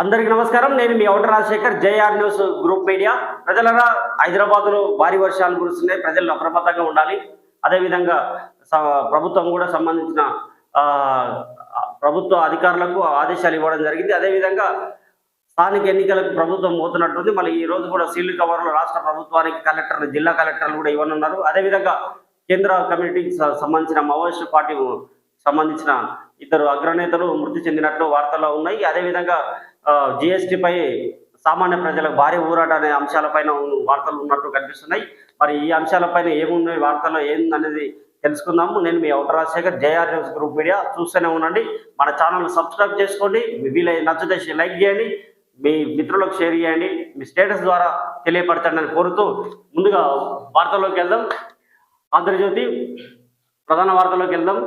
అందరికీ నమస్కారం. నేను మీ ఔట Rajashekar JR news group media. ప్రజలరా హైదరాబాద్లో భారీ వర్షాలు కురుస్తున్నాయి. ప్రజలు అప్రమత్తంగా ఉండాలి. అదేవిధంగా స- ప్రభుత్వం కూడా సంబంధించిన ప్రభుత్వ అధికారులకు ఆదేశాలు ఇవ్వడం జరిగింది. అదేవిధంగా స్థానిక ఎన్నికలకు ప్రభుత్వం పోతున్నట్టుంది. మళ్ళీ ఈ రోజు కూడా సీల్ కవర్లు రాష్ట్ర ప్రభుత్వానికి కలెక్టర్లు జిల్లా కలెక్టర్లు కూడా ఇవ్వనున్నారు. అదేవిధంగా కేంద్ర కమ్యూనిటీకి సంబంధించిన మావోయిస్టు పార్టీ సంబంధించిన ఇద్దరు అగ్రనేతలు మృతి చెందినట్లు వార్తల్లో ఉన్నాయి. అదేవిధంగా జిఎస్టిపై సామాన్య ప్రజలకు భారీ ఊరాట అనే అంశాలపైన వార్తలు ఉన్నట్టు కనిపిస్తున్నాయి. మరి ఈ అంశాలపైన ఏమున్నాయి వార్తల్లో ఏందనేది తెలుసుకుందాము. నేను మీ ఔట Rajashekar JR news group media. చూస్తూనే ఉండండి. మన ఛానల్ సబ్స్క్రైబ్ చేసుకోండి. వీలై నచ్చితే లైక్ చేయండి. మీ మిత్రులకు షేర్ చేయండి. మీ స్టేటస్ ద్వారా తెలియపరచండి అని కోరుతూ ముందుగా వార్తల్లోకి వెళ్దాం. ఆంధ్రజ్యోతి ప్రధాన వార్తల్లోకి వెళ్దాం.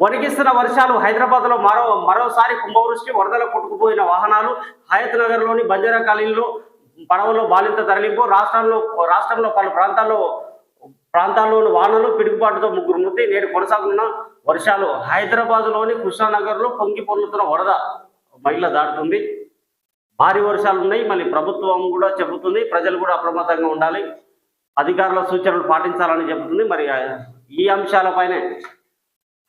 వణికిస్తున్న వర్షాలు హైదరాబాద్లో మరో మరోసారి కుంభవృష్టి వరదలు కొట్టుకుపోయిన వాహనాలు హయత్ నగర్లోని బంజారా కాలనీలో పడవలో బాలింత తరలింపు రాష్ట్రంలో రాష్ట్రంలో పలు ప్రాంతాల్లో ప్రాంతాల్లోని వానలు పిడుగుపాటుతో ముగ్గురు మృతి నేడు కొనసాగుతున్న వర్షాలు. హైదరాబాద్లోని కృష్ణానగర్లో పొంగి పొర్లుతున్న వరద మహిళ దాటుతుంది. భారీ వర్షాలు ఉన్నాయి. మళ్ళీ ప్రభుత్వం కూడా చెబుతుంది. ప్రజలు కూడా అప్రమత్తంగా ఉండాలి. అధికారుల సూచనలు పాటించాలని చెబుతుంది. మరి ఈ అంశాలపైనే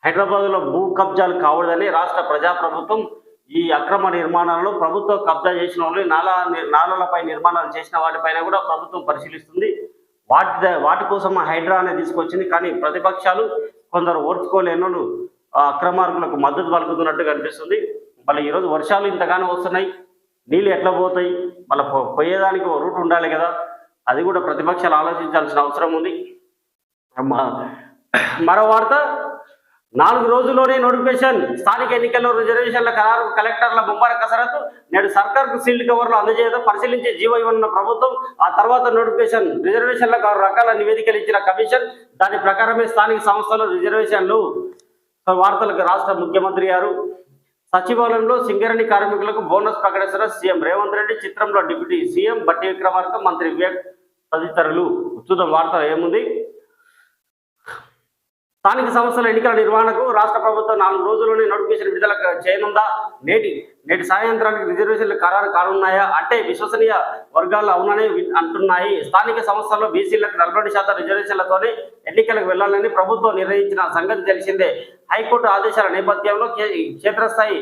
హైదరాబాద్లో భూ కబ్జాలు కావడదని రాష్ట్ర ప్రజాప్రభుత్వం ఈ అక్రమ నిర్మాణాలలో ప్రభుత్వం కబ్జా చేసిన వాళ్ళు నాలా నాలలపై నిర్మాణాలు చేసిన వాటిపైన కూడా ప్రభుత్వం పరిశీలిస్తుంది. వాటి ద- వాటి కోసం హైడ్రా అనేది తీసుకొచ్చింది. కానీ ప్రతిపక్షాలు కొందరు ఓర్చుకోలేనోళ్ళు అక్రమార్కులకు మద్దతు పలుకుతున్నట్టు కనిపిస్తుంది. మళ్ళీ ఈరోజు వర్షాలు ఇంతగానో వస్తున్నాయి. నీళ్ళు ఎట్లా పోతాయి? మళ్ళీ పోయేదానికి రూట్ ఉండాలి కదా. అది కూడా ప్రతిపక్షాలు ఆలోచించాల్సిన అవసరం ఉంది. మరో వార్త. నాలుగు రోజుల్లోనే నోటిఫికేషన్ స్థానిక ఎన్నికల్లో రిజర్వేషన్ల ఖరారు కలెక్టర్ల ముమ్మర కసరత్తు నేడు సర్కార్కు సీల్డ్ కవర్లు అందజేయడం పరిశీలించి జీవో ఇవ్వనున్న ప్రభుత్వం ఆ తర్వాత నోటిఫికేషన్ రిజర్వేషన్లకు ఆరు రకాల నివేదికలు ఇచ్చిన కమిషన్ దాని ప్రకారమే స్థానిక సంస్థలు రిజర్వేషన్లు. వార్తలకు రాష్ట్ర ముఖ్యమంత్రి గారు సచివాలయంలో సింగరణి కార్మికులకు బోనస్ ప్రకటిస్తున్న సీఎం రేవంత్ రెడ్డి చిత్రంలో డిప్యూటీ సీఎం బట్టి విక్రమార్క మంత్రి వివేక్ తదితరులు. చూద్దాం వార్త ఏముంది? స్థానిక సంస్థల ఎన్నికల నిర్వహణకు రాష్ట్ర ప్రభుత్వం నాలుగు రోజుల్లోనే నోటిఫికేషన్ విడుదల చేయనుందా? నేటి నేటి సాయంత్రానికి రిజర్వేషన్లు ఖరారు కానున్నాయా? అంటే విశ్వసనీయ వర్గాలు అవునని అంటున్నాయి. స్థానిక సంస్థల్లో బీసీలకు నలభై శాతం రిజర్వేషన్లతోనే ఎన్నికలకు వెళ్ళాలని ప్రభుత్వం నిర్ణయించిన సంగతి తెలిసిందే. హైకోర్టు ఆదేశాల నేపథ్యంలో క్షేత్రస్థాయి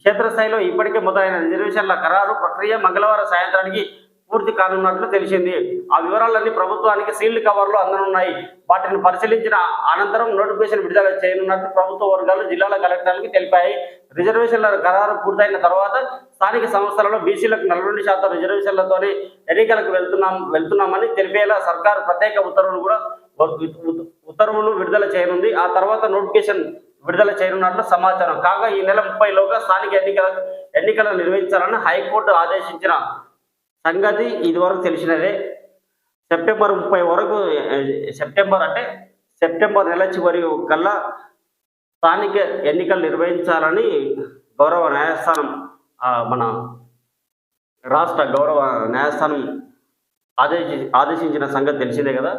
క్షేత్రస్థాయిలో ఇప్పటికే మొదలైన రిజర్వేషన్ల ఖరారు ప్రక్రియ మంగళవారం సాయంత్రానికి పూర్తి కానున్నట్లు తెలిసింది. ఆ వివరాలన్నీ ప్రభుత్వానికి సీల్డ్ కవర్లు అందనున్నాయి. వాటిని పరిశీలించిన అనంతరం నోటిఫికేషన్ విడుదల చేయనున్నట్లు ప్రభుత్వ వర్గాలు జిల్లాల కలెక్టర్లకు తెలిపాయి. రిజర్వేషన్ల ఖరారు పూర్తయిన తర్వాత స్థానిక సంస్థలలో బీసీలకు నలభై శాతం రిజర్వేషన్లతోనే ఎన్నికలకు వెళ్తున్నాం వెళ్తున్నామని తెలిపేలా సర్కారు ప్రత్యేక ఉత్తర్వులు కూడా ఉత్తర్వులు విడుదల చేయనుంది. ఆ తర్వాత నోటిఫికేషన్ విడుదల చేయనున్నట్లు సమాచారం. కాగా ఈ నెల ముప్పైలోగా స్థానిక ఎన్నికల ఎన్నికలను నిర్వహించాలని హైకోర్టు ఆదేశించిన సంగతి ఇదివరకు తెలిసినదే. సెప్టెంబర్ ముప్పై వరకు సెప్టెంబర్ అంటే సెప్టెంబర్ నెల చివరి కల్లా స్థానిక ఎన్నికలు నిర్వహించాలని గౌరవ న్యాయస్థానం మన రాష్ట్ర గౌరవ న్యాయస్థానం ఆదేశి ఆదేశించిన సంగతి తెలిసిందే కదా.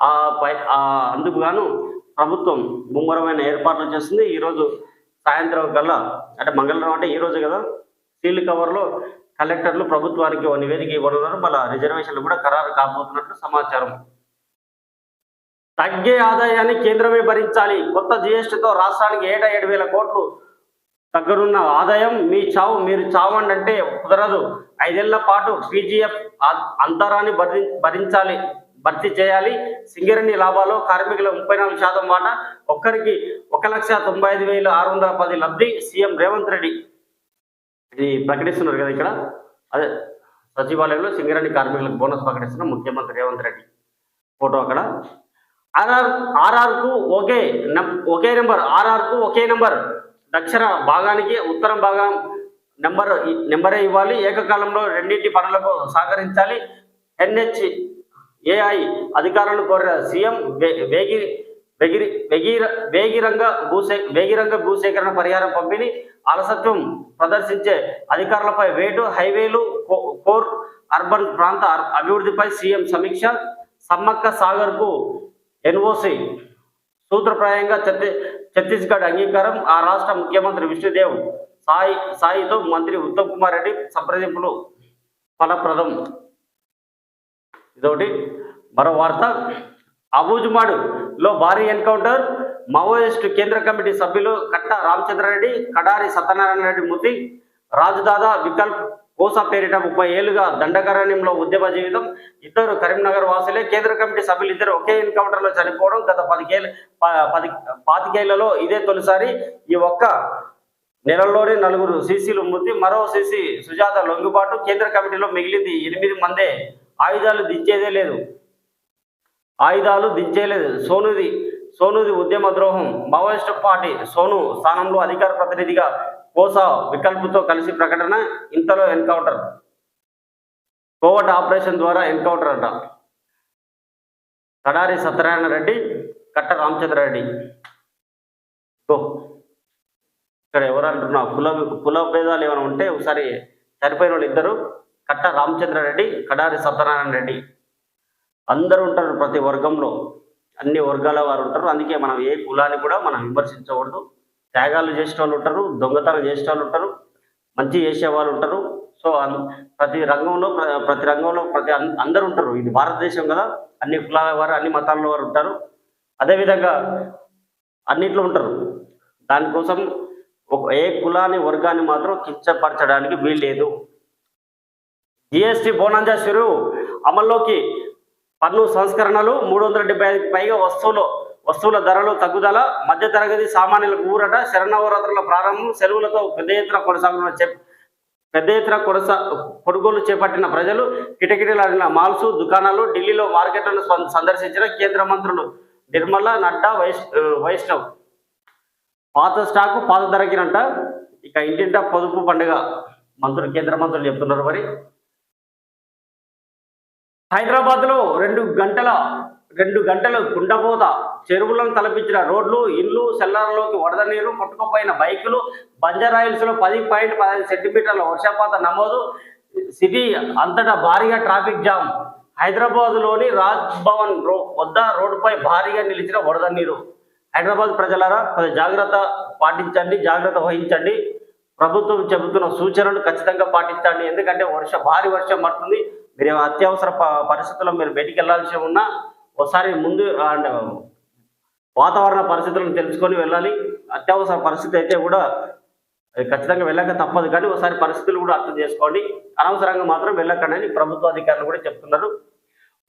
ఆ పై అందుకు గాను ప్రభుత్వం ముమ్మరమైన ఏర్పాట్లు చేస్తుంది ఈరోజు సాయంత్రం కల్లా అంటే మంగళవారం అంటే ఈ కదా సీల్ కవర్లో కలెక్టర్లు ప్రభుత్వానికి ఓ నివేదిక ఇవ్వనున్నారు. మళ్ళీ రిజర్వేషన్లు కూడా ఖరారు కాబోతున్నట్లు సమాచారం. తగ్గే ఆదాయాన్ని కేంద్రమే భరించాలి. కొత్త జిఎస్టీతో రాష్ట్రానికి ఏటా ఏడు వేల కోట్లు దగ్గరున్న ఆదాయం మీ చావు మీరు చావండి అంటే కుదరదు. ఐదేళ్ళ పాటు పీజీఎఫ్ అంతరాన్ని భరి భరించాలి భర్తీ చేయాలి. సింగరణి లాభాలు కార్మికుల ముప్పై నాలుగు శాతం వాటా. ఒక్కరికి ఒక లక్ష తొంభై ఐదు వేల ఆరు వందల పది లబ్ధి సీఎం రేవంత్ రెడ్డి. ఇది ప్రకటిస్తున్నారు కదా ఇక్కడ? అదే సచివాలయంలో సింగరేణి కార్మికులకు బోనస్ ప్రకటిస్తున్న ముఖ్యమంత్రి రేవంత్ రెడ్డి ఫోటో అక్కడ. ఆర్ఆర్ ఆర్ఆర్కు ఒకే ఒకే నెంబర్ ఆర్ఆర్కు ఒకే నెంబర్. దక్షిణ భాగానికి ఉత్తరం భాగం నెంబర్ నెంబరే ఇవ్వాలి. ఏకకాలంలో రెండింటి పనులకు సహకరించాలి. ఎన్హెచ్ ఏఐ అధికారులను కోరిన సీఎం వేగి వెగిరి వెగిర వేగిరంగ భూసే వేగిరంగ భూసేకరణ పరిహారం పంపిణీ అలసత్వం ప్రదర్శించే అధికారులపై వేటు హైవేలు కో- కోర్ అర్బన్ ప్రాంత అభివృద్ధిపై సీఎం సమీక్ష సమ్మక్క సాగర్కు ఎన్ఓసి సూత్రప్రాయంగా ఛత్తీస్గఢ్ అంగీకారం ఆ రాష్ట్ర ముఖ్యమంత్రి విష్ణుదేవ్ సాయి సాయితో మంత్రి ఉత్తమ్ కుమార్ రెడ్డి సంప్రదింపులు ఫలప్రదం. ఇదొకటి. మరో వార్త. అబూజుమాడు లో భారీ ఎన్కౌంటర్ మావోయిస్టు కేంద్ర కమిటీ సభ్యులు కట్ట రామచంద్రారెడ్డి కడారి సత్యనారాయణ రెడ్డి మృతి రాజుదాదా వికల్ప్ కోసా పేరిట ముప్పై ఏళ్ళుగా దండకారణ్యంలో ఉద్యమ జీవితం ఇద్దరు కరీంనగర్ వాసులే కేంద్ర కమిటీ సభ్యులు ఇద్దరు ఒకే ఎన్కౌంటర్లో చనిపోవడం గత పదికేళ్ళ పది పాతికేళ్ళలో ఇదే తొలిసారి ఈ ఒక్క నెలల్లోనే నలుగురు సీసీలు మృతి మరో సీసీ సుజాత లొంగుబాటు కేంద్ర కమిటీలో మిగిలింది ఎనిమిది మందే. ఆయుధాలు దించేదే లేదు. ఆయుధాలు దించేయలేదు సోనుది సోనుది ఉద్యమ ద్రోహం మావోయిస్టు పార్టీ సోను స్థానంలో అధికార ప్రతినిధిగా కోసా వికల్పుతో కలిసి ప్రకటన ఇంతలో ఎన్కౌంటర్. కోవట్ ఆపరేషన్ ద్వారా ఎన్కౌంటర్ అంట. కడారి సత్యనారాయణ రెడ్డి కట్ట రామచంద్రారెడ్డి ఓ ఇక్కడ ఎవరు అంటున్నా కుల కుల భేదాలు ఏమైనా ఉంటే ఒకసారి చనిపోయిన వాళ్ళు ఇద్దరు కట్ట రామచంద్రారెడ్డి కడారి సత్యనారాయణ రెడ్డి. అందరూ ఉంటారు ప్రతి వర్గంలో. అన్ని వర్గాల వారు ఉంటారు. అందుకే మనం ఏ కులాన్ని కూడా మనం విమర్శించకూడదు. త్యాగాలు చేసే వాళ్ళు ఉంటారు దొంగతనం చేసే వాళ్ళు ఉంటారు మంచి చేసే వాళ్ళు ఉంటారు. సో ప్రతి రంగంలో ప్ర- ప్రతి రంగంలో ప్రతి అందరూ ఉంటారు. ఇది భారతదేశం కదా. అన్ని కులాల వారు అన్ని మతాల వారు ఉంటారు. అదేవిధంగా అన్నిట్లో ఉంటారు. దానికోసం ఒక ఏ కులాన్ని వర్గాన్ని మాత్రం కించపరచడానికి వీల్లేదు. జిఎస్టి బోనంజా చెరువు అమల్లోకి పన్ను సంస్కరణలు మూడు వందల డెబ్బై ఐదుకి పైగా వస్తువులు వస్తువుల ధరలు తగ్గుదల మధ్యతరగతి సామాన్యులకు ఊరట శరణవరాత్రుల ప్రారంభం సెలవులతో పెద్ద ఎత్తున కొనసాగుతున్న చెప్ పెద్ద ఎత్తున కొనసా కొనుగోలు చేపట్టిన ప్రజలు కిటకిటలాడిన మాల్స్ దుకాణాలు ఢిల్లీలో మార్కెట్లను సందర్శించిన కేంద్ర మంత్రులు నిర్మలా నడ్డా వైష్ వైష్ణవ్. పాత స్టాకు పాత ధరకినంట. ఇక ఇంటింట పొదుపు పండుగ మంత్రులు కేంద్ర మంత్రులు చెప్తున్నారు మరి. హైదరాబాద్లో రెండు గంటల రెండు గంటలు కుండపోత చెరువులను తలపించిన రోడ్లు ఇండ్లు సెల్లార్లోకి వరద నీరు కొట్టుకుపోయిన బైకులు బంజారాయిల్స్లో పది పాయింట్ పదహైదు సెంటీమీటర్ల వర్షపాతం నమోదు. సిటీ అంతటా భారీగా ట్రాఫిక్ జామ్. హైదరాబాద్లోని రాజ్ భవన్ రో వద్ద రోడ్డుపై భారీగా నిలిచిన వరద నీరు. హైదరాబాద్ ప్రజలారా కొంచెం జాగ్రత్త పాటించండి జాగ్రత్త వహించండి. ప్రభుత్వం చెబుతున్న సూచనలు ఖచ్చితంగా పాటించండి ఎందుకంటే వర్ష భారీ వర్షం పడుతుంది. మీరు అత్యవసర పరిస్థితుల్లో మీరు బయటికి వెళ్ళాల్సి ఉన్నా ఒకసారి ముందు అంటే వాతావరణ పరిస్థితులను తెలుసుకొని వెళ్ళాలి. అత్యవసర పరిస్థితి అయితే కూడా ఖచ్చితంగా వెళ్ళక తప్పదు కానీ ఒకసారి పరిస్థితులు కూడా అర్థం చేసుకోండి. అనవసరంగా మాత్రం వెళ్ళకండి ప్రభుత్వ అధికారులు కూడా చెప్తున్నారు.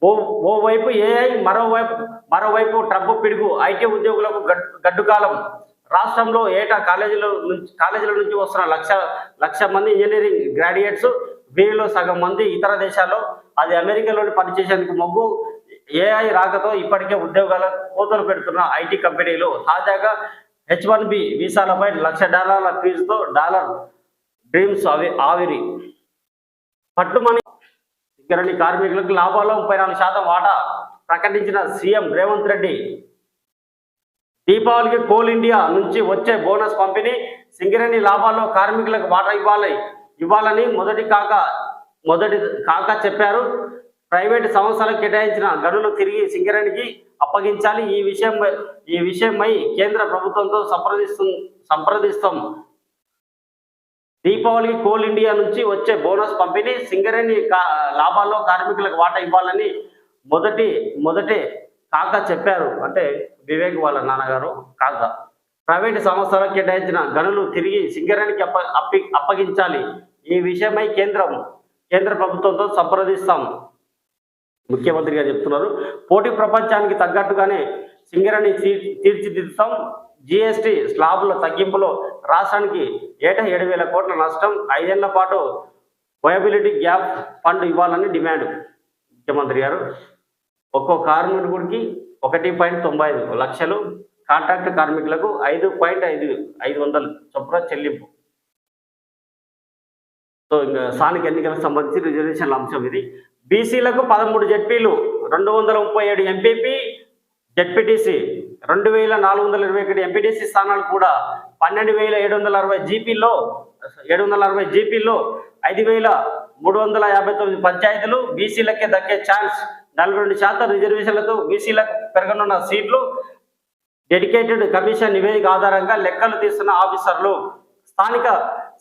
ఓ ఓవైపు ఏఐ మరోవైపు మరోవైపు ట్రంప్ పిడుగు ఐటీ ఉద్యోగులకు గడ్- గడ్డుకాలం రాష్ట్రంలో ఏటా కాలేజీల నుంచి కాలేజీల నుంచి వస్తున్న లక్ష లక్ష మంది ఇంజనీరింగ్ గ్రాడ్యుయేట్స్ వీళ్ళు సగం మంది ఇతర దేశాల్లో అది అమెరికాలోని పనిచేసేందుకు మొగ్గు ఏఐ రాకతో ఇప్పటికే ఉద్యోగాల కోతలు పెడుతున్న ఐటీ కంపెనీలు. తాజాగా హెచ్ వన్ బి వీసాలపై లక్ష డాలర్ల ఫీజుతో డాలర్ డ్రీమ్స్ అవి ఆవిరి. పట్టుమని ఇక్కడి కార్మికులకు లాభాల్లో ముప్పై నాలుగు శాతం వాటా ప్రకటించిన సీఎం రేవంత్ రెడ్డి. దీపావళికి కోల్ ఇండియా నుంచి వచ్చే బోనస్ పంపిణీ సింగరేణి లాభాల్లో కార్మికులకు వాటా ఇవ్వాలి. ఇవ్వాలని మొదటి కాక మొదటి కాక చెప్పారు. ప్రైవేట్ సంస్థలకు కేటాయించిన గనులు తిరిగి సింగరేణికి అప్పగించాలి. ఈ విషయం ఈ విషయమై కేంద్ర ప్రభుత్వంతో సంప్రదిస్తు సంప్రదిస్తాం. దీపావళి కోల్ ఇండియా నుంచి వచ్చే బోనస్ పంపిణీ సింగరేణి కా లాభాల్లో కార్మికులకు వాటా ఇవ్వాలని మొదటి మొదటే కాక చెప్పారు. అంటే వివేక్ వాళ్ళ నాన్నగారు కాక. ప్రైవేటు సంస్థలకు కేటాయించిన గనులు తిరిగి సింగరేణికి అప్ప అప్పి అప్పగించాలి. ఈ విషయమై కేంద్రం కేంద్ర ప్రభుత్వంతో సంప్రదిస్తాం. ముఖ్యమంత్రి గారు చెప్తున్నారు. పోటీ ప్రపంచానికి తగ్గట్టుగానే సింగరణి తీర్చిదిద్దుతాం. జిఎస్టి స్లాబుల తగ్గింపులో రాష్ట్రానికి ఏటా ఏడు వేల కోట్ల నష్టం. ఐదేళ్ళ పాటు వయబిలిటీ గ్యాప్ ఫండ్ ఇవ్వాలని డిమాండ్ ముఖ్యమంత్రి గారు. ఒక్కో కార్మికుడికి ఒకటి పాయింట్ తొంభై ఐదు లక్షలు. కాంట్రాక్ట్ కార్మికులకు ఐదు పాయింట్ ఐదు ఐదు వందలు చొప్పున చెల్లింపు. సో స్థానిక ఎన్నికలకు సంబంధించి రిజర్వేషన్ల అంశం ఇది. బీసీలకు పదమూడు జెడ్పీలు రెండు వందల ముప్పై ఏడు ఎంపీపీ జెడ్పీటీసీ రెండు వేల నాలుగు వందల ఇరవై ఒకటి ఎంపీటీసీ స్థానాలు కూడా పన్నెండు వేల ఏడు వందల అరవై జీపీల్లో ఏడు వందల అరవై జీపీల్లో ఐదు వేల మూడు వందల యాభై తొమ్మిది పంచాయతీలు బీసీలకే దక్కే ఛాన్స్. నలభై రెండు శాతం రిజర్వేషన్లతో బీసీలకు పెరగనున్న సీట్లు డెడికేటెడ్ కమిషన్ నివేదిక ఆధారంగా లెక్కలు తీస్తున్న ఆఫీసర్లు. స్థానిక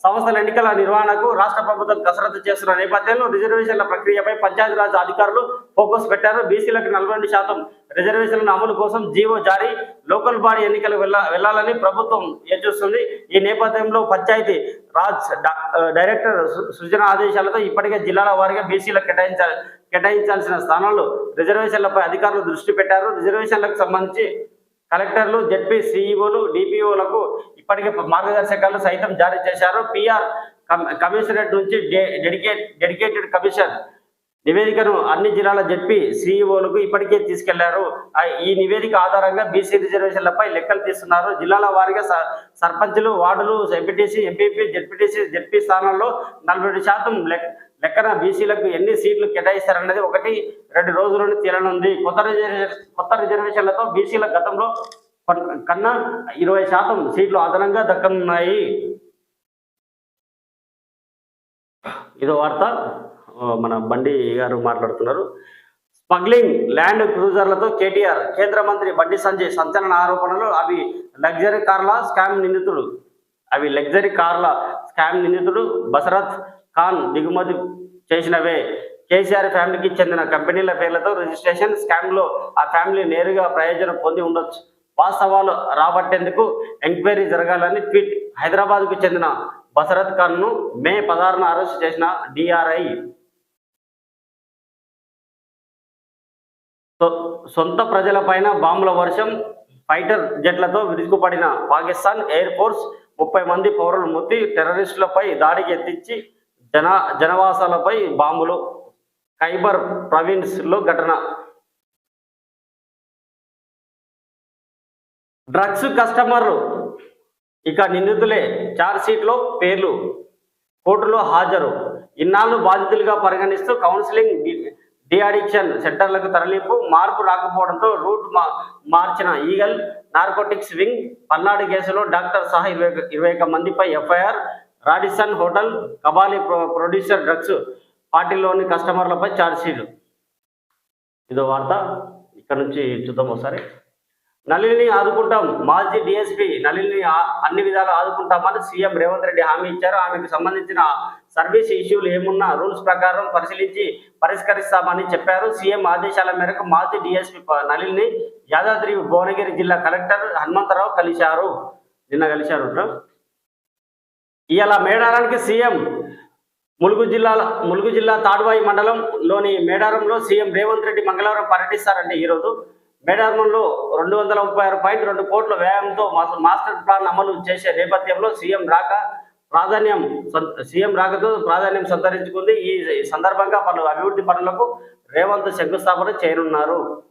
సంస్థల ఎన్నికల నిర్వహణకు రాష్ట్ర ప్రభుత్వం కసరత్తు చేస్తున్న నేపథ్యంలో రిజర్వేషన్ల ప్రక్రియపై పంచాయతీరాజ్ అధికారులు ఫోకస్ పెట్టారు. బీసీలకు నలభై రెండు శాతం రిజర్వేషన్ల అమలు కోసం జీవో జారీ లోకల్ బాడీ ఎన్నికలు వెళ్ళాలని ప్రభుత్వం ఏచూస్తుంది ఈ నేపథ్యంలో పంచాయతీ రాజ్ డైరెక్టర్ సృజన ఆదేశాలతో ఇప్పటికే జిల్లాల వారీగా బీసీలకు కేటాయించాలి కేటాయించాల్సిన స్థానాల్లో రిజర్వేషన్లపై అధికారులు దృష్టి పెట్టారు. రిజర్వేషన్లకు సంబంధించి కలెక్టర్లు జడ్పీ సిఇఓలు డిపిఓలకు ఇప్పటికే మార్గదర్శకాలు సైతం జారీ చేశారు. పిఆర్ కమిషనరేట్ నుంచి డెడికేట్ డెడికేటెడ్ కమిషన్ నివేదికను అన్ని జిల్లాల జడ్పి సిఇఓలకు ఇప్పటికే తీసుకెళ్ళారు. ఈ నివేదిక ఆధారంగా బీసీ రిజర్వేషన్లపై లెక్కలు తీస్తున్నారు. జిల్లాల వారీగా స- సర్పంచులు వార్డులు ఎంపీటీసీ ఎంపీపీ జెడ్పీటీసీ జడ్పీ స్థానాల్లో నలభై శాతం లెక్కన బీసీలకు ఎన్ని సీట్లు కేటాయిస్తారన్నది ఒకటి రెండు రోజుల్లోనే తేలనుంది. కొత్త రిజర్వేషన్ కొత్త రిజర్వేషన్లతో బీసీల గతంలో కన్నా ఇరవై శాతం సీట్లు అదనంగా దక్కనున్నాయి. ఇదో వార్త. మన బండి గారు మాట్లాడుతున్నారు. స్మగ్లింగ్ ల్యాండ్ క్రూజర్లతో కేటీఆర్ కేంద్ర మంత్రి బండి సంజయ్ సంచలన ఆరోపణలు. అవి లగ్జరీ కార్ల స్కామ్ నిందితుడు అవి లగ్జరీ కార్ల స్కామ్ నిందితుడు బసరత్ ఖాన్ దిగుమతి చేసినవే. కేసీఆర్ ఫ్యామిలీకి చెందిన కంపెనీల పేర్లతో రిజిస్ట్రేషన్ స్కామ్లో ఆ ఫ్యామిలీ నేరుగా ప్రయోజనం పొంది ఉండొచ్చు. వాస్తవాలు రాబట్టేందుకు ఎంక్వైరీ జరగాలని ట్వీట్ హైదరాబాద్కు చెందిన బసరత్ ఖాన్ను మే పదహారున అరెస్ట్ చేసిన డిఆర్ఐ. సొ- సొంత ప్రజలపైన బాంబుల వర్షం ఫైటర్ జెట్లతో విరుచుకుపడిన పాకిస్తాన్ ఎయిర్ ఫోర్స్ ముప్పై మంది పౌరులు మృతి టెర్రరిస్టులపై దాడికి ఎత్తించి జన జనవాసాలపై బాంబులు. ఖైబర్ ప్రవిన్స్లో ఘటన. డ్రగ్స్ కస్టమర్లు. ఇక నిందితులే చార్జ్ షీట్లో పేర్లు. కోర్టులో హాజరు. ఇన్నాళ్ళు బాధితులుగా పరిగణిస్తూ కౌన్సిలింగ్ డిఅడిక్షన్ సెంటర్లకు తరలింపు మార్పు రాకపోవడంతో రూట్ మా- మార్చిన ఈగల్ నార్కోటిక్స్ వింగ్ పల్నాడు కేసులో డాక్టర్ సహా ఇరవై ఇరవై మందిపై FIR Radisson hotel Kabali pro- producer drugs పార్టీలోని కస్టమర్లపై ఛార్జ్షీట్ ఇదో వార్త. ఇక్కడ నుంచి చూద్దాం ఒకసారి. నళిని ఆదుకుంటాం. మాజీ డిఎస్పీ నళిని అన్ని విధాలు ఆదుకుంటామని సీఎం రేవంత్ రెడ్డి హామీ ఇచ్చారు. ఆమెకు సంబంధించిన సర్వీస్ ఇష్యూలు ఏమున్నా రూల్స్ ప్రకారం పరిశీలించి పరిష్కరిస్తామని చెప్పారు. సీఎం ఆదేశాల మేరకు మాజీ డిఎస్పీ నళిని యాదాద్రి భువనగిరి జిల్లా కలెక్టర్ హనుమంతరావు కలిశారు. నిన్న కలిశారు ఇలా మేడారానికి సీఎం ములుగు జిల్లా ములుగు జిల్లా తాడువాయి మండలంలోని మేడారంలో సీఎం రేవంత్ రెడ్డి మంగళవారం పర్యటిస్తారండి ఈరోజు. మేడారంలో రెండు వందల ముప్పై ఆరు పాయింట్ రెండు కోట్ల వ్యయంతో మాస్టర్ ప్లాన్ అమలు చేసే నేపథ్యంలో సీఎం రాక ప్రాధాన్యం సం- సీఎం రాకతో ప్రాధాన్యం సంతరించుకుంది. ఈ సందర్భంగా పలు అభివృద్ధి పనులకు రేవంత్ శంకుస్థాపన చేయనున్నారు.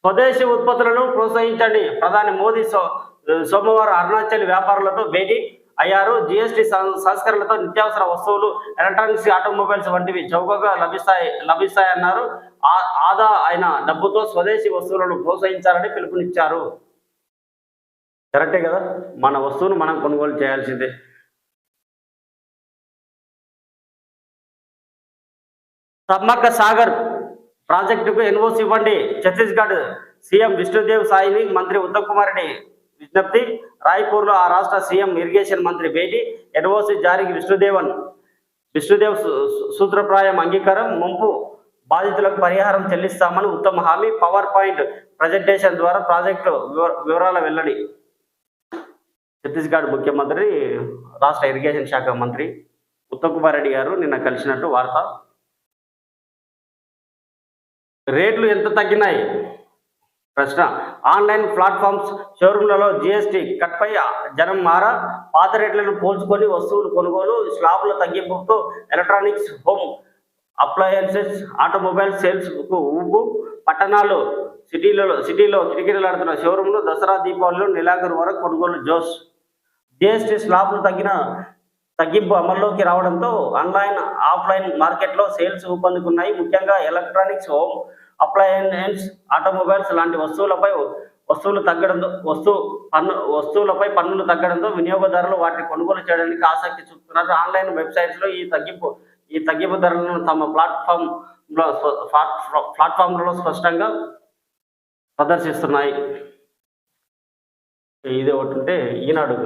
స్వదేశీ ఉత్పత్తులను ప్రోత్సహించండి. ప్రధాని మోదీ సో సోమవారం అరుణాచల్ వ్యాపారులతో భేటీ అయ్యారు. జిఎస్టీ సంస్కరణలతో నిత్యావసర వస్తువులు ఎలక్ట్రానిక్స్ ఆటోమొబైల్స్ వంటివి చౌకగా లభిస్తాయి లభిస్తాయన్నారు. ఆ- ఆదా అయిన డబ్బుతో స్వదేశీ వస్తువులను ప్రోత్సహించాలని పిలుపునిచ్చారు. కరెక్టే కదా? మన వస్తువును మనం కొనుగోలు చేయాల్సిందే. సమ్మక్క సాగర్ ప్రాజెక్టుకు ఎన్ఓసి ఇవ్వండి. ఛత్తీస్గఢ్ సీఎం విష్ణుదేవ్ సాయిని మంత్రి ఉత్తమ్ కుమార్ రెడ్డి విజ్ఞప్తి రాయ్పూర్లో ఆ రాష్ట్ర సీఎం ఇరిగేషన్ మంత్రి భేటీ ఎన్ఓసి జారీకి విష్ణుదేవన్ విష్ణుదేవ్ సూత్రప్రాయం అంగీకారం ముంపు బాధితులకు పరిహారం చెల్లిస్తామని ఉత్తమ హామీ పవర్ పాయింట్ ప్రజెంటేషన్ ద్వారా ప్రాజెక్టు వివ- వివరాల వెల్లడి. ఛత్తీస్గఢ్ ముఖ్యమంత్రి రాష్ట్ర ఇరిగేషన్ శాఖ మంత్రి ఉత్తమ్ కుమార్ రెడ్డి గారు నిన్న కలిసినట్టు వార్త. రేట్లు ఎంత తగ్గినాయి? ప్రశ్న. ఆన్లైన్ ప్లాట్ఫామ్స్ షోరూమ్లలో జీఎస్టీ కట్పై జనం మారా పాత రేట్లను పోల్చుకొని వస్తువులు కొనుగోలు స్లాబుల తగ్గింపుతో ఎలక్ట్రానిక్స్ హోమ్ అప్లయన్సెస్ ఆటోమొబైల్ సేల్స్కు ఊపు. పట్టణాలు సిటీలలో సిటీలో కిటికీలాడుతున్న షోరూంలు దసరా దీపావళిలో నెలాఖరు వరకు కొనుగోలు జోస్. జిఎస్టి స్లాబులు తగ్గిన తగ్గింపు అమల్లోకి రావడంతో ఆన్లైన్ ఆఫ్లైన్ మార్కెట్లో సేల్స్ ఊపందుకున్నాయి. ముఖ్యంగా ఎలక్ట్రానిక్స్ హోమ్ అప్లయన్స్ ఆటోమొబైల్స్ లాంటి వస్తువులపై వస్తువులు తగ్గడంతో వస్తువు పన్ను వస్తువులపై పన్నులు తగ్గడంతో వినియోగదారులు వాటిని కొనుగోలు చేయడానికి ఆసక్తి చూపుతున్నారు. ఆన్లైన్ వెబ్సైట్స్లో ఈ తగ్గింపు ఈ తగ్గింపు ధరలను తమ ప్లాట్ఫామ్లో ప్లాట్ఫామ్లలో స్పష్టంగా ప్రదర్శిస్తున్నాయి. ఇది ఒకటి ఉంటే ఈనాడు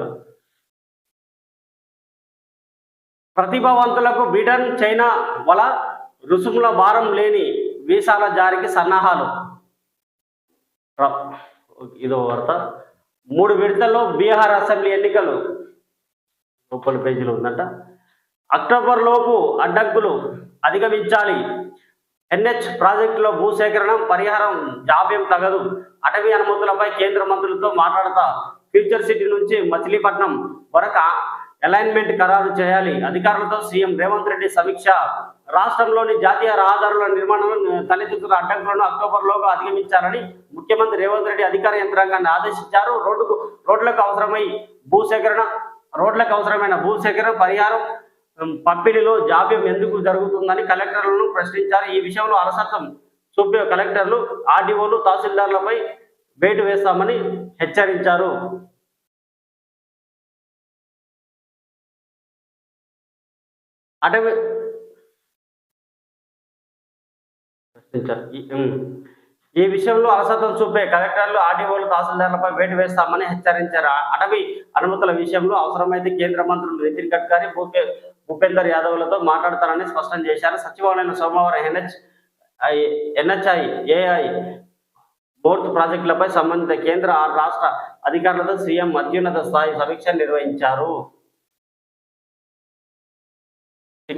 ప్రతిభావంతులకు బ్రిటన్ చైనా వల రుసుముల భారం లేని వీసాల జారీకి సన్నాహాలు. ఇదో వార్త. మూడు విడతల్లో బీహార్ అసెంబ్లీ ఎన్నికలు. ముప్పై పేజీలు ఉందంట. అక్టోబర్ లోపు అడ్డంకులు అధిగమించాలి. ఎన్హెచ్ ప్రాజెక్టులో భూసేకరణ పరిహారం జాప్యం తగదు. అటవీ అనుమతులపై కేంద్ర మంత్రులతో మాట్లాడతా. ఫ్యూచర్ సిటీ నుంచి మచిలీపట్నం వరకు అలైన్మెంట్ ఖరారు చేయాలి. అధికారులతో సీఎం రేవంత్ రెడ్డి సమీక్ష. రాష్ట్రంలోని జాతీయ రహదారుల నిర్మాణంలో తలెత్తుతున్న అడ్డంకులను అక్టోబర్ లోగా అధిగమించాలని ముఖ్యమంత్రి రేవంత్ రెడ్డి అధికార యంత్రాంగాన్ని ఆదేశించారు. రోడ్డుకు రోడ్లకు అవసరమై భూసేకరణ రోడ్లకు అవసరమైన భూసేకరణ పరిహారం పంపిణీలో జాప్యం ఎందుకు జరుగుతుందని కలెక్టర్లను ప్రశ్నించారు. ఈ విషయంలో అలసత్వం చూపే కలెక్టర్లు ఆర్డీఓలు తహసీల్దార్లపై వేటు వేస్తామని హెచ్చరించారు. అటవీ ప్రశ్నించారు. ఈ- విషయంలో అలసత్వం చూపే కలెక్టర్లు ఆర్డీఓలు తహసీల్దార్లపై వేటు వేస్తామని హెచ్చరించారు. అటవీ అనుమతుల విషయంలో అవసరమైతే కేంద్ర మంత్రులు నితిన్ గడ్కరీ భూపే భూపేందర్ యాదవ్లతో మాట్లాడతారని స్పష్టం చేశారు. సచివాలయం సోమవారం ఎన్హెచ్ ఎన్హెచ్ఐ ఏఐ బోర్డు ప్రాజెక్టులపై సంబంధిత కేంద్ర రాష్ట్ర అధికారులతో సీఎం అత్యున్నత స్థాయి సమీక్ష నిర్వహించారు.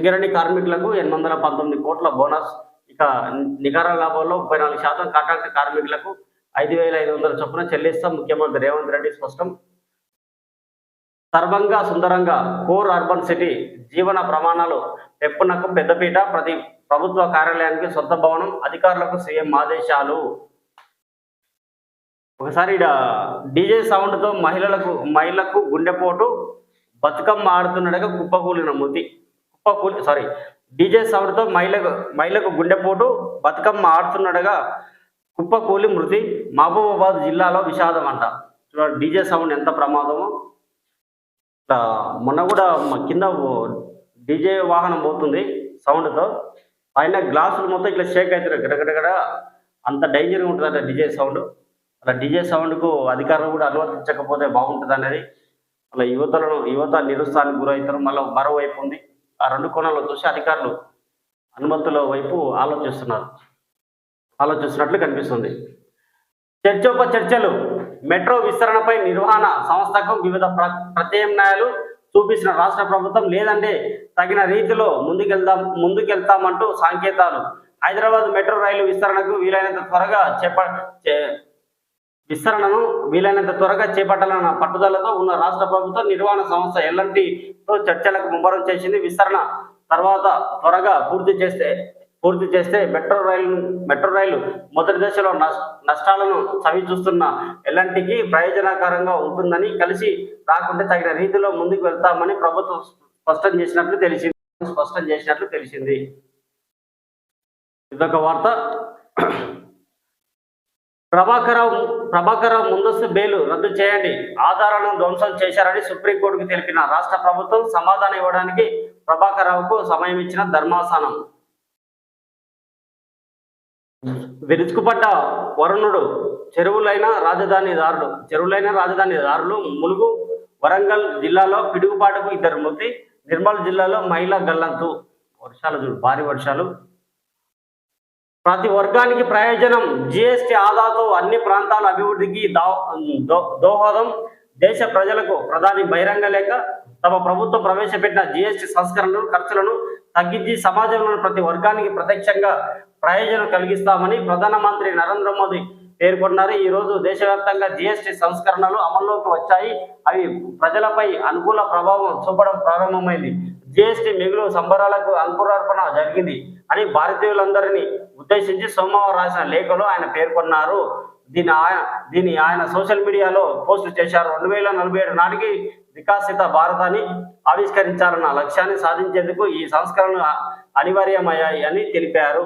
సింగరేణి కార్మికులకు ఎనిమిది వందల పంతొమ్మిది కోట్ల బోనస్. ఇక నికర లాభంలో ముప్పై నాలుగు శాతం కాంట్రాక్ట్ కార్మికులకు ఐదు వేల ఐదు వందల చొప్పున చెల్లిస్తాం. ముఖ్యమంత్రి రేవంత్ రెడ్డి స్పష్టం. సర్వంగా సుందరంగా కోర్ అర్బన్ సిటీ జీవన ప్రమాణాలు పెప్పునకు పెద్దపీట. ప్రతి ప్రభుత్వ కార్యాలయానికి సొంత భవనం. అధికారులకు సీఎం ఆదేశాలు. ఒకసారి ఈడ డీజే సౌండ్తో మహిళలకు మహిళలకు గుండెపోటు. బతుకమ్మ ఆడుతున్నట్టుగా కుప్పకూలిన ముతి. కుప్పకూలి సారీ డీజే సౌండ్తో మహిళకు మహిళకు గుండెపోటు బతుకమ్మ ఆడుతుండగా కుప్పకూలి మృతి మహబూబాబాద్ జిల్లాలో విషాదం అంట చూడండి డీజే సౌండ్ ఎంత ప్రమాదమో. మొన్న కూడా కింద డీజే వాహనం పోతుంది సౌండ్తో. పైన గ్లాసులు మొత్తం ఇట్లా షేక్ అవుతున్నాయి గడగడగడ అంత డేంజర్గా ఉంటుందంట డీజే సౌండ్. అలా డీజే సౌండ్కు అధికారులు కూడా అనుమతించకపోతే బాగుంటుంది అనేది అలా యువతలను యువత నిరుత్సాహానికి గురవుతారు. మళ్ళీ మరోవైపు ఉంది. ఆ రెండు కోణాల్లో చూసి అధికారులు అనుమతుల వైపు ఆలోచిస్తున్నారు. ఆలోచిస్తున్నట్లు కనిపిస్తుంది. చర్చోప చర్చలు మెట్రో విస్తరణపై నిర్వహణ సంస్థకు వివిధ ప్ర ప్రత్యామ్నాయాలు చూపించిన రాష్ట్ర ప్రభుత్వం లేదంటే తగిన రీతిలో ముందుకెళ్దాం ముందుకెళ్తామంటూ సంకేతాలు. హైదరాబాద్ మెట్రో రైలు విస్తరణకు వీలైనంత త్వరగా చేప చే- విస్తరణను వీలైనంత త్వరగా చేపట్టాలన్న పట్టుదలతో ఉన్న రాష్ట్ర ప్రభుత్వం నిర్వహణ సంస్థ ఎల్ఎన్టీతో చర్చలకు ముమ్మరం చేసింది. విస్తరణ తర్వాత త్వరగా పూర్తి చేస్తే పూర్తి చేస్తే మెట్రో రైలు మెట్రో రైలు మొదటి దశలో నష్టాలను చవి చూస్తున్న ఎలాంటికి ప్రయోజనకరంగా ఉంటుందని కలిసి రాకుంటే తగిన రీతిలో ముందుకు వెళ్తామని ప్రభుత్వం స్పష్టం చేసినట్లు తెలిసింది. స్పష్టం చేసినట్లు తెలిసింది. ఇదొక వార్త. ప్రభాకరరావు ప్రభాకరరావు ముందస్తు బెయిల్ రద్దు చేయండి. ఆధారాలను ధ్వంసం చేశారని సుప్రీంకోర్టుకు తెలిపిన రాష్ట్ర ప్రభుత్వం సమాధానం ఇవ్వడానికి ప్రభాకరరావుకు సమయం ఇచ్చిన ధర్మాసనం. విరుచుకుపడ్డ వరుణుడు చెరువులైన రాజధానిదారులు చెరువులైన రాజధానిదారులు ములుగు వరంగల్ జిల్లాలో పిడుగుపాటుకు ఇద్దరు మృతి నిర్మల్ జిల్లాలో మహిళా గల్లంతు. వర్షాలు చూడు భారీ వర్షాలు. ప్రతి వర్గానికి ప్రయోజనం జిఎస్టి ఆదాతో అన్ని ప్రాంతాల అభివృద్ధికి దోహదం. దేశ ప్రజలకు ప్రధాని బహిరంగ లేక తమ ప్రభుత్వం ప్రవేశపెట్టిన జిఎస్టి సంస్కరణలు ఖర్చులను తగ్గించి సమాజంలోని ప్రతి వర్గానికి ప్రత్యక్షంగా ప్రయోజనం కలిగిస్తామని ప్రధానమంత్రి నరేంద్ర మోదీ పేర్కొన్నారు. ఈ రోజు దేశవ్యాప్తంగా జిఎస్టి సంస్కరణలు అమల్లోకి వచ్చాయి. అవి ప్రజలపై అనుకూల ప్రభావం చూపడం ప్రారంభమైంది. జిఎస్టి మిగులు సంబరాలకు అంకురార్పణ జరిగింది అని భారతీయులందరినీ ఉద్దేశించి సోమవారం రాసిన లేఖలో ఆయన పేర్కొన్నారు. దీని ఆయన దీన్ని ఆయన సోషల్ మీడియాలో పోస్ట్ చేశారు. రెండు వేల నలభై ఏడు నాటికి వికాసిత భారతాన్ని ఆవిష్కరించాలన్న లక్ష్యాన్ని సాధించేందుకు ఈ సంస్కరణలు అనివార్యమయ్యాయి అని తెలిపారు.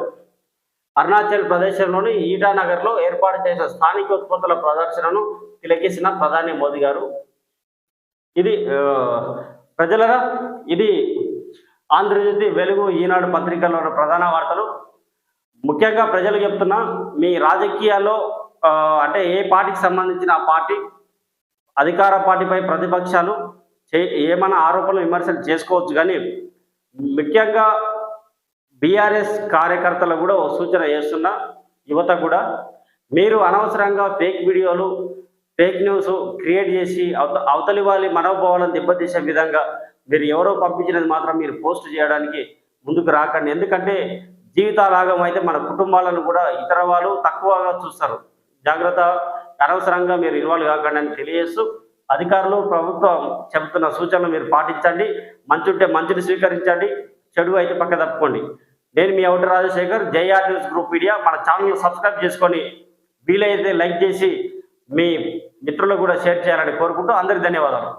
అరుణాచల్ ప్రదేశ్లోని ఈటానగర్లో ఏర్పాటు చేసిన స్థానిక ఉత్పత్తుల ప్రదర్శనను తిలకిసిన ప్రధాని మోదీ గారు. ఇది ప్రజలరా ఇది ఆంధ్రజ్యోతి వెలుగు ఈనాడు పత్రికల్లో ప్రధాన వార్తలు. ముఖ్యంగా ప్రజలు చెప్తున్నా మీ రాజకీయాల్లో అంటే ఏ పార్టీకి సంబంధించిన ఆ పార్టీ అధికార పార్టీపై ప్రతిపక్షాలు చే ఏమైనా ఆరోపణలు విమర్శలు చేసుకోవచ్చు. కానీ ముఖ్యంగా బీఆర్ఎస్ కార్యకర్తలు కూడా సూచన చేస్తున్న యువత కూడా మీరు అనవసరంగా ఫేక్ వీడియోలు ఫేక్ న్యూస్ క్రియేట్ చేసి అవత అవతలి వాళ్ళ మనోభావాలను దెబ్బతీసే విధంగా మీరు ఎవరో పంపించినది మాత్రం మీరు పోస్ట్ చేయడానికి ముందుకు రాకండి. ఎందుకంటే జీవితాలాగం అయితే మన కుటుంబాలను కూడా ఇతర వాళ్ళు తక్కువగా చూస్తారు. జాగ్రత్త అనవసరంగా మీరు ఇన్వాల్వ్ కాకండి అని తెలియజేస్తూ అధికారులు ప్రభుత్వం చెబుతున్న సూచనలు మీరు పాటించండి. మంచి ఉంటే మంచిని స్వీకరించండి. చెడు అయితే పక్క తప్పుకోండి. నేను మీ outer Rajashekar JR news group media. మన ఛానల్ సబ్స్క్రైబ్ చేసుకొని వీలైతే లైక్ చేసి మీ మిత్రులకు కూడా షేర్ చేయాలని కోరుకుంటూ అందరికి ధన్యవాదాలు.